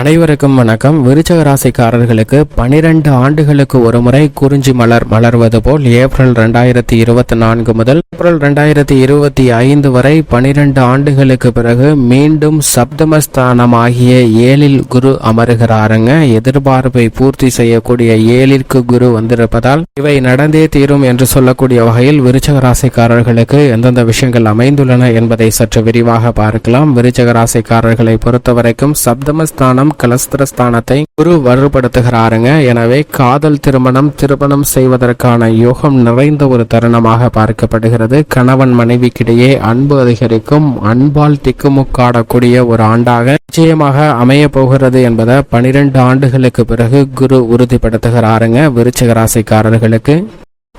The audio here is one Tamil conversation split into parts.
அனைவருக்கும் வணக்கம். விருச்சக ராசிக்காரர்களுக்கு பனிரெண்டு ஆண்டுகளுக்கு ஒருமுறை குறிஞ்சி மலர் மலர்வது போல் ஏப்ரல் ரெண்டாயிரத்தி இருபத்தி நான்கு முதல் ஏப்ரல் ரெண்டாயிரத்தி இருபத்தி ஐந்து வரை பனிரெண்டு ஆண்டுகளுக்கு பிறகு மீண்டும் சப்தமஸ்தானமாகிய ஏழில் குரு அமருகிறாருங்க. எதிர்பார்ப்பை பூர்த்தி செய்யக்கூடிய ஏழிற்கு குரு வந்திருப்பதால் இவை நடந்தே தீரும் என்று சொல்லக்கூடிய வகையில் விருச்சக ராசிக்காரர்களுக்கு எந்தெந்த விஷயங்கள் அமைந்துள்ளன என்பதை சற்று விரிவாக பார்க்கலாம். விருச்சக ராசிக்காரர்களை பொறுத்தவரைக்கும் சப்தமஸ்தானம் கலஸ்திரஸ்தானத்தை குரு வலுப்படுத்துகிறாருங்க. எனவே காதல் திருமணம் திருமணம் செய்வதற்கான யோகம் நிறைந்த ஒரு தருணமாக பார்க்கப்படுகிறது. கணவன் மனைவிக்கிடையே அன்பு அதிகரிக்கும் அன்பால் திக்குமுக்காடக்கூடிய ஒரு ஆண்டாக நிச்சயமாக அமைய போகிறது என்பதை பனிரெண்டு ஆண்டுகளுக்கு பிறகு குரு உறுதிப்படுத்துகிறாருங்க. விருச்சிக ராசிக்காரர்களுக்கு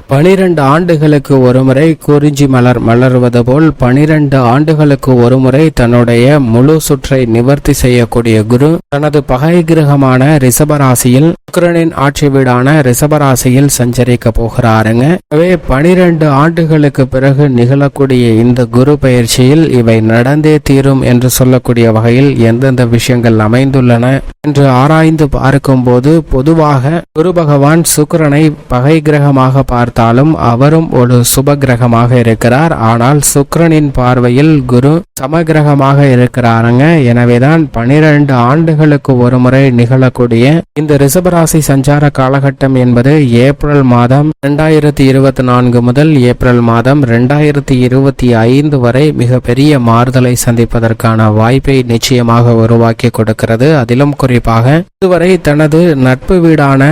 பனிரெண்டு ஆண்டுகளுக்கு ஒருமுறை குறிஞ்சி மலர் மலர்வது போல் பனிரெண்டு ஆண்டுகளுக்கு ஒருமுறை தன்னுடைய முழு சுற்றை நிவர்த்தி செய்யக்கூடிய குரு. தனது பகை கிரகமான ரிஷபராசியில் சுக்கரனின் ஆட்சி வீடான ரிஷபராசியில் சஞ்சரிக்க போகிறாருங்க. எனவே பனிரெண்டு ஆண்டுகளுக்கு பிறகு நிகழக்கூடிய இந்த குரு பயிற்சியில் இவை நடந்தே தீரும் என்று சொல்லக்கூடிய வகையில் எந்தெந்த விஷயங்கள் அமைந்துள்ளன என்று ஆராய்ந்து பார்க்கும்போது பொதுவாக குரு பகவான் சுக்கிரனை பகை கிரகமாக பார்த்தாலும் அவரும் ஒரு சுப கிரகமாக இருக்கிறார். ஆனால் சுக்கரனின் பார்வையில் குரு சமகிரகமாக இருக்கிறாருங்க. எனவேதான் பனிரெண்டு ஆண்டுகளுக்கு ஒரு முறை நிகழக்கூடிய இந்த ரிசபராசி சஞ்சார காலகட்டம் என்பது ஏப்ரல் மாதம் இரண்டாயிரத்தி இருபத்தி நான்கு முதல் ஏப்ரல் மாதம் இரண்டாயிரத்தி இருபத்தி ஐந்து வரை மிகப்பெரிய மாறுதலை சந்திப்பதற்கான வாய்ப்பை நிச்சயமாக உருவாக்கி கொடுக்கிறது. அதிலும் குறிப்பாக இதுவரை தனது நட்பு வீடான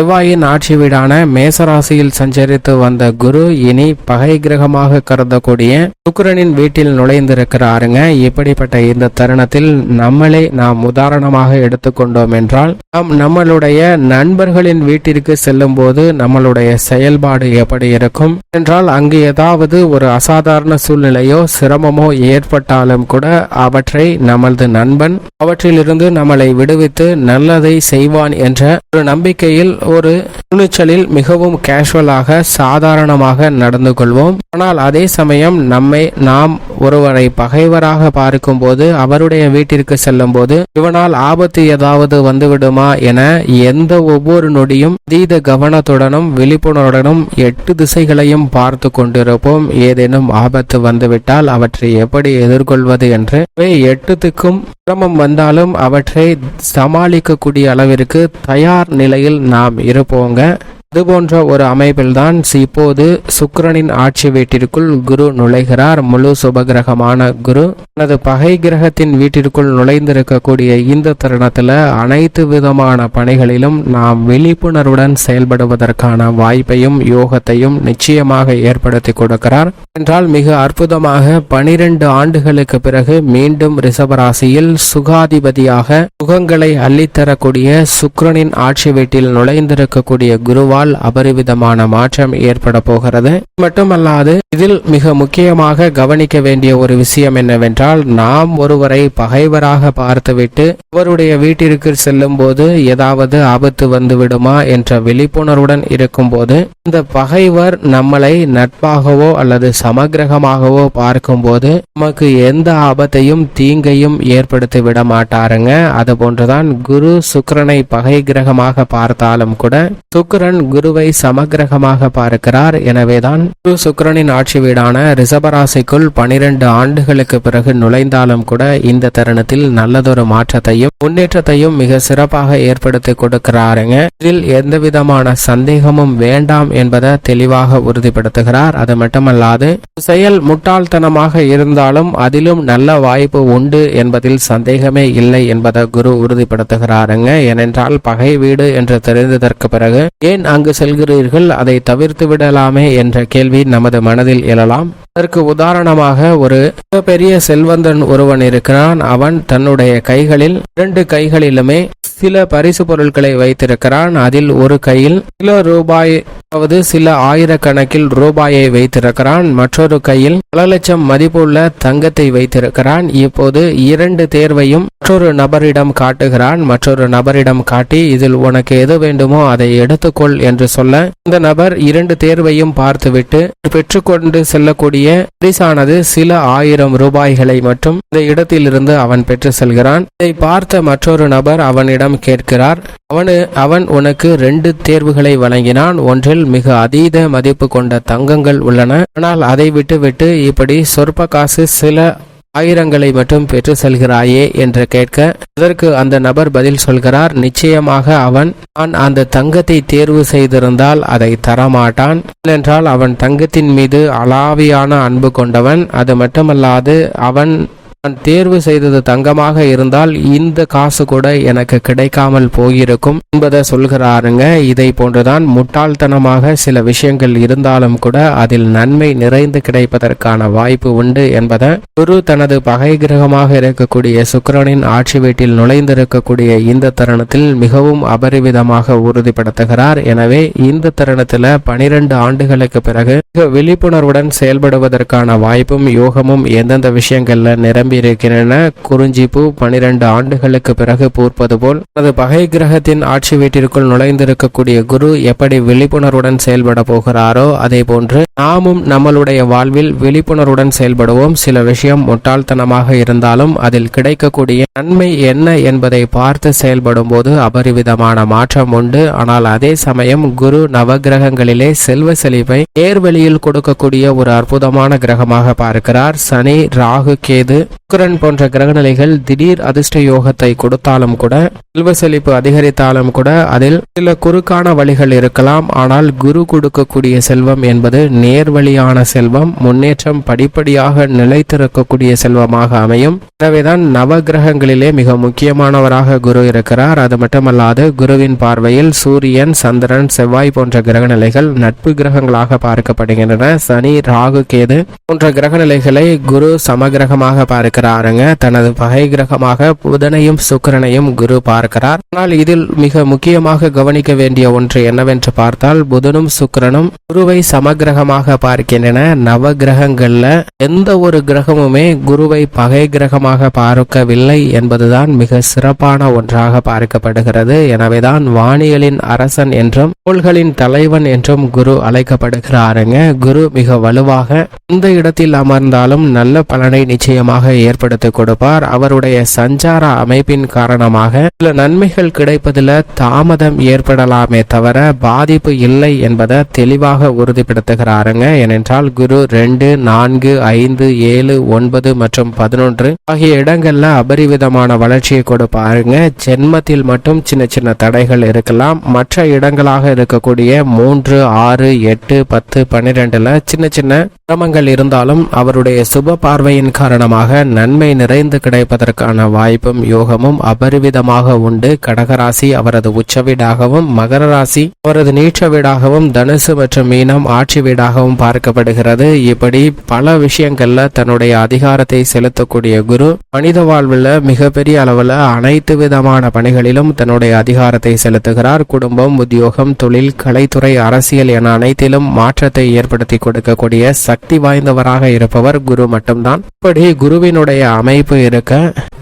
செவ்வாயின் ஆட்சி வீடான மேசராசியில் சஞ்சரித்து வந்த குரு இனி பகை கிரகமாக கருதக்கூடிய சுக்கரனின் வீட்டில் நுழைந்திருக்கிறாருங்க. இப்படிப்பட்ட இந்த தருணத்தில் நம்மளே நாம் உதாரணமாக எடுத்துக்கொண்டோம் என்றால் நாம் நம்மளுடைய நண்பர்களின் வீட்டிற்கு செல்லும் போது நம்மளுடைய செயல்பாடு எப்படி இருக்கும்? என்றால் அங்கு ஏதாவது ஒரு அசாதாரண சூழ்நிலையோ சிரமமோ ஏற்பட்டாலும் கூட அவற்றை நமது நண்பன் அவற்றிலிருந்து நம்மளை விடுவித்து நல்லதை செய்வான் என்ற ஒரு நம்பிக்கையில் ஒரு துணிச்சலில் மிகவும் கேஷுவலாக சாதாரணமாக நடந்து கொள்வோம். ஆனால் அதே சமயம் நம்மை நாம் ஒருவரை பகைவராக பார்க்கும்போது அவருடைய வீட்டிற்கு செல்லும் போது இவனால் ஆபத்து ஏதாவது வந்துவிடுமா? என எந்த ஒவ்வொரு நொடியும் அதீத கவனத்துடனும் விழிப்புணர்வுடனும் எட்டு திசைகளையும் பார்த்து கொண்டிருப்போம். ஏதேனும் ஆபத்து வந்துவிட்டால் அவற்றை எப்படி எதிர்கொள்வது என்று. எட்டுத்துக்கும் சிரமம் வந்தாலும் அவற்றை சமாளிக்கக்கூடிய அளவிற்கு தயார் நிலையில் நாம் இருப்போங்க இதுபோன்ற ஒரு அமைப்பில்தான் இப்போது சுக்கரனின் ஆட்சி வீட்டிற்குள் குரு நுழைகிறார். முழு சுபகிரகமான குரு. தனது பகை கிரகத்தின் வீட்டிற்குள் நுழைந்திருக்கக்கூடிய இந்த தருணத்துல அனைத்து விதமான பணிகளிலும் நாம் விழிப்புணர்வுடன் செயல்படுவதற்கான வாய்ப்பையும் யோகத்தையும் நிச்சயமாக ஏற்படுத்தி கொடுக்கிறார். என்றால் மிக அற்புதமாக பனிரெண்டு ஆண்டுகளுக்கு பிறகு மீண்டும் ரிஷபராசியில் சுகாதிபதியாக சுகங்களை அள்ளித்தரக்கூடிய சுக்கரனின் ஆட்சி வீட்டில் நுழைந்திருக்கக்கூடிய குருவா குருவால் அபரிவிதமான மாற்றம் ஏற்பட போகிறது. மட்டுமல்லாது இதில் மிக முக்கியமாக கவனிக்க வேண்டிய ஒரு விஷயம் என்னவென்றால் நாம் ஒருவரை பகைவராக பார்த்துவிட்டு அவருடைய வீட்டிற்கு செல்லும் போது ஏதாவது ஆபத்து வந்து விடுமா என்ற விழிப்புணர்வுடன் இருக்கும்போது இந்த பகைவர் நம்மளை நட்பாகவோ அல்லது சமகிரகமாகவோ பார்க்கும்போது நமக்கு எந்த ஆபத்தையும் தீங்கையும் ஏற்படுத்தி விட மாட்டாருங்க. அது போன்றுதான் குரு சுக்கிரனை பகை கிரகமாக பார்த்தாலும் கூட சுக்கிரன் குருவை சமகிரகமாக பார்க்கிறார். எனவேதான் குரு சுக்கரனின் ஆட்சி வீடான ரிசபராசிக்குள் பனிரெண்டு ஆண்டுகளுக்கு பிறகு நுழைந்தாலும் கூட இந்த தருணத்தில் நல்லதொரு மாற்றத்தையும் முன்னேற்றத்தையும் மிக சிறப்பாக ஏற்படுத்தி கொடுக்கிறாருங்க. இதில் எந்த விதமான சந்தேகமும் வேண்டாம் என்பதை தெளிவாக உறுதிப்படுத்துகிறார். அது மட்டுமல்லாது செயல் முட்டாள்தனமாக இருந்தாலும் அதிலும் நல்ல வாய்ப்பு உண்டு என்பதில் சந்தேகமே இல்லை என்பதை குரு உறுதிப்படுத்துகிறாருங்க. ஏனென்றால் பகை வீடு என்று தெரிந்ததற்கு பிறகு ஏன் அங்கு செல்கிறீர்கள் அதை தவிர்த்து விடலாமே என்ற கேள்வி நமது மனதில் எழலாம். அதற்கு உதாரணமாக ஒரு பெரிய செல்வந்தன் ஒருவன் இருக்கிறான். அவன் தன்னுடைய கைகளில் இரண்டு கைகளிலுமே சில பரிசு பொருட்களை வைத்திருக்கிறான். அதில் ஒரு கையில் சில ரூபாய் அதாவது சில ஆயிரக்கணக்கில் ரூபாயை வைத்திருக்கிறான். மற்றொரு கையில் பல லட்சம் மதிப்புள்ள தங்கத்தை வைத்திருக்கிறான். இப்போது இரண்டு தேர்வையும் மற்றொரு நபரிடம் காட்டுகிறான். மற்றொரு நபரிடம் காட்டி இதில் உனக்கு எது வேண்டுமோ அதை எடுத்துக்கொள் என்று சொல்ல இந்த நபர் இரண்டு தேர்வையும் பார்த்துவிட்டு பெற்றுக்கொண்டு செல்லக்கூடிய பரிசானது சில ஆயிரம் ரூபாய்களை மட்டும் இந்த இடத்திலிருந்து அவன் பெற்று செல்கிறான். இதை பார்த்த மற்றொரு நபர் அவனிடம் கேட்கிறார் அவனு அவன் உனக்கு ரெண்டு தேர்வுகளை வழங்கினான். ஒன்றில் மிக அதீத மதிப்பு கொண்ட தங்கங்கள் உள்ளன. ஆனால் அதை விட்டுவிட்டு இப்படி சொற்ப காசு சில ஆயிரங்களை மட்டும் பெற்று செல்கிறாயே என்று கேட்க அதற்கு அந்த நபர் பதில் சொல்கிறார் நிச்சயமாக அவன் நான் அந்த தங்கத்தை தேர்வு செய்திருந்தால் அதை தரமாட்டான். ஏனென்றால் அவன் தங்கத்தின் மீது அலாவியான அன்பு கொண்டவன். அது மட்டுமல்லாது அவன் நான் தேர்வு செய்தது தங்கமாக இருந்தால் இந்த காசு கூட எனக்கு கிடைக்காமல் போயிருக்கும் என்பதை சொல்கிறாருங்க. இதை போன்றுதான் முட்டாள்தனமாக சில விஷயங்கள் இருந்தாலும் கூட அதில் நன்மை நிறைந்து கிடைப்பதற்கான வாய்ப்பு உண்டு என்பதை குரு தனது பகை கிரகமாக இருக்கக்கூடிய சுக்கரனின் ஆட்சி வீட்டில் நுழைந்திருக்கக்கூடிய இந்த தருணத்தில் மிகவும் அபரிவிதமாக உறுதிப்படுத்துகிறார். எனவே இந்த தருணத்தில் பனிரெண்டு ஆண்டுகளுக்கு பிறகு மிக விழிப்புணர்வுடன் செயல்படுவதற்கான வாய்ப்பும் யோகமும் எந்தெந்த விஷயங்கள்ல நிரம்பி இருக்கின்றன குறிஞ்சிப்பூ பனிரெண்டு ஆண்டுகளுக்கு பிறகு பூர்ப்பது போல் தனது பகை கிரகத்தின் ஆட்சி வீட்டிற்குள் நுழைந்திருக்கக்கூடிய குரு எப்படி விழிப்புணர்வுடன் செயல்பட போகிறாரோ அதே போன்று நாமும் நம்மளுடைய வாழ்வில் விழிப்புணர்வுடன் செயல்படுவோம். சில விஷயம் முட்டாள்தனமாக இருந்தாலும் அதில் கிடைக்கக்கூடிய நன்மை என்ன என்பதை பார்த்து செயல்படும் போது அபரிவிதமான மாற்றம் உண்டு. ஆனால் அதே சமயம் குரு நவகிரகங்களிலே செல்வ செழிப்பை நேர்வழியில் கொடுக்கக்கூடிய ஒரு அற்புதமான கிரகமாக பார்க்கிறார். சனி ராகு கேது சுக்கரன் போன்ற கிரகநிலைகள் திடீர் அதிர்ஷ்ட யோகத்தை கொடுத்தாலும் கூட செல்வ செழிப்பு அதிகரித்தாலும் கூட அதில் சில குறுக்கான வழிகள் இருக்கலாம். ஆனால் குரு கொடுக்கக்கூடிய செல்வம் என்பது நேர்வழியான செல்வம். முன்னேற்றம் படிப்படியாக நிலைத்திருக்கக்கூடிய செல்வமாக அமையும். எனவேதான் நவ கிரகங்களிலே மிக முக்கியமானவராக குரு இருக்கிறார். அது மட்டுமல்லாது குருவின் பார்வையில் சூரியன் சந்திரன் செவ்வாய் போன்ற கிரகநிலைகள் நட்பு கிரகங்களாக பார்க்கப்படுகின்றன. சனி ராகு கேது போன்ற கிரகநிலைகளை குரு சமகிரகமாக பார்க்கிறாருங்க. தனது பகை கிரகமாக புதனையும் சுக்கரனையும் குரு பார்க்கிறார். ஆனால் இதில் மிக முக்கியமாக கவனிக்க வேண்டிய ஒன்று என்னவென்று பார்த்தால் புதனும் சுக்கிரனும் குருவை சமகிரகமாக பார்க்கின்றன. நவகிரகங்கள்ல எந்த ஒரு கிரகமுமே குருவை பகை கிரகமாக பார்க்கவில்லை என்பதுதான் மிக சிறப்பான ஒன்றாக பார்க்கப்படுகிறது. எனவேதான் வானியலின் அரசன் என்றும் கோள்களின் தலைவன் என்றும் குரு அழைக்கப்படுகிறாருங்க. குரு மிக வலுவாக இந்த இடத்தில் அமர்ந்தாலும் நல்ல பலனை நிச்சயமாக ஏற்படுத்தி கொடுப்பார். அவருடைய சஞ்சார அமைப்பின் காரணமாக சில நன்மைகள் கிடைப்பதில் தாமதம் ஏற்படலாமே தவிர பாதிப்பு இல்லை என்பதை தெளிவாக உறுதிப்படுத்துகிறாருங்க. ஏனென்றால் குரு ரெண்டு நான்கு ஐந்து ஏழு ஒன்பது மற்றும் பதினொன்று ஆகிய இடங்கள்ல அபரிவிதமான வளர்ச்சியை கொடுப்பாருங்க ஜென்மத்தில் மட்டும் சின்ன சின்ன தடைகள் இருக்கலாம். மற்ற இடங்களாக இருக்கக்கூடிய மூன்று ஆறு எட்டு பத்து பன்னிரெண்டுல சின்ன சின்ன சிரமங்கள் இருந்தாலும் அவருடைய சுப பார்வையின் காரணமாக நன்மை நிறைந்து கிடைப்பதற்கான வாய்ப்பும் யோகமும் அபரிவிதமாக உண்டு. கடகராசி அவரது உச்ச வீடாகவும் மகர ராசி அவரது நீச்ச வீடாகவும் தனுசு மற்றும் மீனம் ஆட்சி வீடாகவும் பார்க்கப்படுகிறது. இப்படி பல விஷயங்கள்ல தன்னுடைய அதிகாரத்தை செலுத்தக்கூடிய குரு மனித வாழ்வில் மிகப்பெரிய அளவில் அனைத்து விதமான பணிகளிலும் தன்னுடைய அதிகாரத்தை செலுத்துகிறார். குடும்பம் உத்தியோகம் தொழில் கலைத்துறை அரசியல் என அனைத்திலும் மாற்றத்தை ஏற்படுத்தி கொடுக்கக்கூடிய சக்தி வாய்ந்தவராக இருப்பவர் குரு மட்டும்தான். இப்படி குருவினுடைய அமைப்பு இருக்க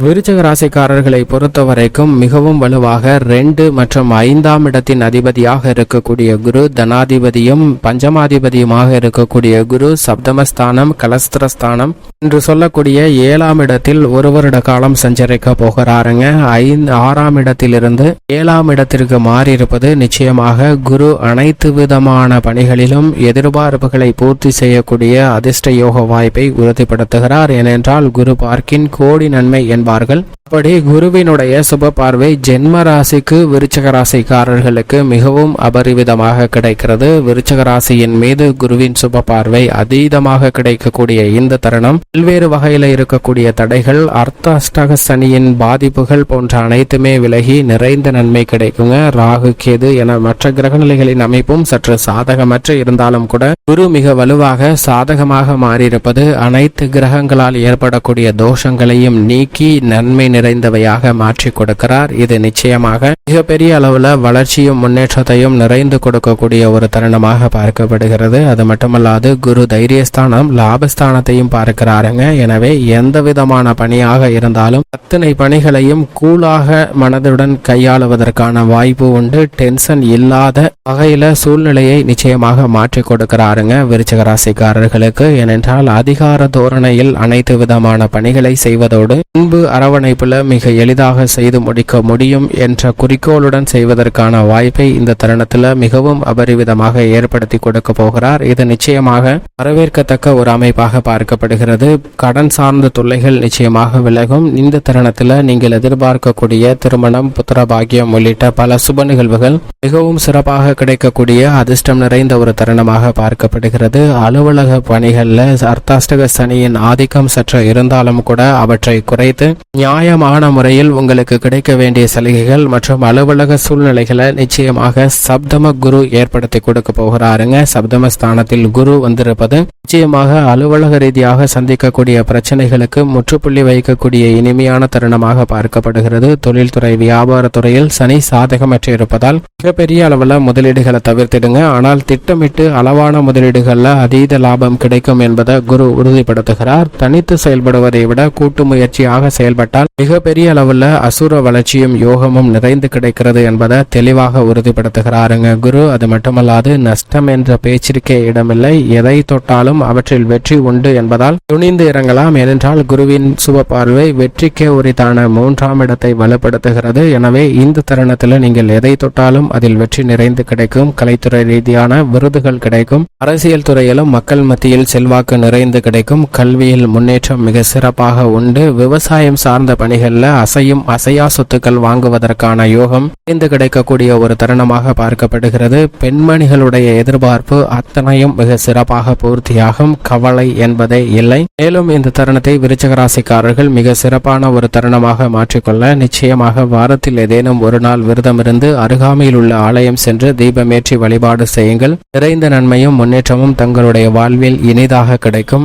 விருச்சக ராசிக்காரர்களை பொறுத்த வரைக்கும் மிகவும் வலுவாக ரெண்டு மற்றும் ஐந்தாம் இடத்தின் அதிபதியாக இருக்கக்கூடிய குரு தனாதிபதியும் பஞ்சமாதிபதியுமாக இருக்கக்கூடிய குரு சப்தமஸ்தானம் கலஸ்திரஸ்தானம் என்று சொல்லக்கூடிய ஏழாம் இடத்தில் ஒரு வருட காலம் சஞ்சரிக்க போகிறாருங்க. ஐந்து ஆறாம் இடத்திலிருந்து ஏழாம் இடத்திற்கு மாறியிருப்பது நிச்சயமாக குரு அனைத்து விதமான பணிகளிலும் எதிர்பார்ப்புகளை பூர்த்தி செய்யக்கூடிய அதிர்ஷ்ட யோக வாய்ப்பை உறுதிப்படுத்துகிறார். ஏனென்றால் குரு பார்க்கின் கோடி நன்மை என்பார்கள். அப்படி குருவினுடைய சுப பார்வை ஜென்ம ராசிக்கு விருச்சக ராசிக்காரர்களுக்கு மிகவும் அபரிவிதமாக கிடைக்கிறது. விருச்சக ராசியின் மீது குருவின் சுப பார்வை அதீதமாக கிடைக்கக்கூடிய இந்த தருணம் பல்வேறு வகையில இருக்கக்கூடிய தடைகள் அர்த்த அஷ்டக சனியின் பாதிப்புகள் போன்ற அனைத்துமே விலகி நிறைந்த நன்மை கிடைக்குங்க. ராகு கேது என மற்ற கிரகநிலைகளின் அமைப்பும் சற்று சாதகமற்று இருந்தாலும் கூட குரு மிக வலுவாக சாதகமாக மாறியிருப்பது அனைத்து கிரகங்களால் ஏற்படக்கூடிய தோஷங்களையும் நீக்கி நன்மை நிறைந்தவையாக மாற்றி கொடுக்கிறார். இது நிச்சயமாக மிகப்பெரிய அளவுல வளர்ச்சியும் முன்னேற்றத்தையும் நிறைந்து கொடுக்கக்கூடிய ஒரு தருணமாக பார்க்கப்படுகிறது. அது மட்டுமல்லாது குரு தைரியஸ்தானம் லாபஸ்தானத்தையும் பார்க்கிறாருங்க. எனவே எந்த விதமான பணியாக இருந்தாலும் அத்தனை பணிகளையும் கூலாக மனதுடன் கையாளுவதற்கான வாய்ப்பு உண்டு. டென்ஷன் இல்லாத வகையில சூழ்நிலையை நிச்சயமாக மாற்றி கொடுக்கிறாருங்க விருச்சக ராசிக்காரர்களுக்கு. ஏனென்றால் அதிகார தோரணையில் அனைத்து விதமான பணிகளை செய்வதோடு அன்பு அரவணைப்புல மிக எளிதாக செய்து முடிக்க முடியும் என்ற குறிக்கோளுடன் செய்வதற்கான வாய்ப்பை இந்த தருணத்துல மிகவும் அபரிவிதமாக ஏற்படுத்தி கொடுக்க போகிறார். இது நிச்சயமாக வரவேற்கத்தக்க ஒரு அமைப்பாக பார்க்கப்படுகிறது. கடன் சார்ந்த தொல்லைகள் நிச்சயம் நிச்சயமாக விலகும். இந்த தருணத்துல நீங்கள் எதிர்பார்க்கக்கூடிய திருமணம் புத்திர பாக்கியம் உள்ளிட்ட பல சுப நிகழ்வுகள் மிகவும் சிறப்பாக கிடைக்கக்கூடிய அதிர்ஷ்டம் நிறைந்த ஒரு தருணமாக பார்க்கப்படுகிறது. அலுவலக பணிகள்ல அர்த்தாஷ்டக சனியின் ஆதிக்கம் சற்று இருந்தாலும் கூட அவற்றை குறைத்து நியாயமான முறையில் உங்களுக்கு கிடைக்க வேண்டிய சலுகைகள் மற்றும் அலுவலக சூழ்நிலைகளை நிச்சயமாக சப்தம குரு ஏற்படுத்தி கொடுக்க போகிறாருங்க. சப்தம ஸ்தானத்தில் குரு வந்திருப்பது நிச்சயமாக அலுவலக ரீதியாக சந்திக்கக்கூடிய பிரச்சனைகளுக்கு முற்றுப்புள்ளி வைக்கக்கூடிய இனிமையான தருணமாக பார்க்கப்படுகிறது. தொழில்துறை வியாபாரத்துறையில் சனி சாதகமற்று இருப்பதால் மிகப்பெரிய அளவில் முதலீடுகளை தவிர்த்திடுங்க. ஆனால் திட்டமிட்டு அளவான முதலீடுகளில் அதீத லாபம் கிடைக்கும் என்பதை குரு உறுதிப்படுத்துகிறார். தனித்து செயல்படுவதை விட கூட்டு முயற்சியாக செயல்பட்டால் மிகப்பெரிய அளவில் அசுர வளர்ச்சியும் யோகமும் நிறைந்து கிடைக்கிறது என்பதை தெளிவாக உறுதிப்படுத்துகிறாருங்க குரு. அது மட்டுமல்லாது நஷ்டம் என்ற பேச்சிற்கே இடமில்லை. எதை தொட்டாலும் அவற்றில் வெற்றி உண்டு என்பதால் துணிந்து இறங்கலாம். ஏனென்றால் குருவின் சுப பார்வை. வெற்றிக்கே உரித்தான மூன்றாம் இடத்தை வலுப்படுத்துகிறது. எனவே இந்த தருணத்தில் நீங்கள் எதை தொட்டாலும் அதில் வெற்றி நிறைந்து கிடைக்கும். கலைத்துறை ரீதியான விருதுகள் கிடைக்கும். அரசியல் துறையிலும் மக்கள் மத்தியில் செல்வாக்கு நிறைந்து கிடைக்கும். கல்வியில் முன்னேற்றம் மிக சிறப்பாக உண்டு. விவசாயம் சார்ந்த பணிகளில் அசையும் அசையா சொத்துக்கள் வாங்குவதற்கான யோகம் இருந்து கிடைக்கக்கூடிய ஒரு தருணமாக பார்க்கப்படுகிறது. பெண்மணிகளுடைய எதிர்பார்ப்பு அத்தனையும் மிக சிறப்பாக பூர்த்தியாகும். கவலை என்பதே இல்லை. மேலும் இந்த தருணத்தை விருச்சகராசி ராசிக்காரர்கள் மிக சிறப்பான ஒரு தருணமாக மாற்றிக்கொள்ள நிச்சயமாக வாரத்தில் ஏதேனும் ஒரு நாள் விரதமிருந்து அருகாமையில் உள்ள ஆலயம் சென்று தீபமேற்றி வழிபாடு செய்யுங்கள். நிறைந்த நன்மையும் முன்னேற்றமும் தங்களுடைய வாழ்வில் இனிதாக கிடைக்கும்.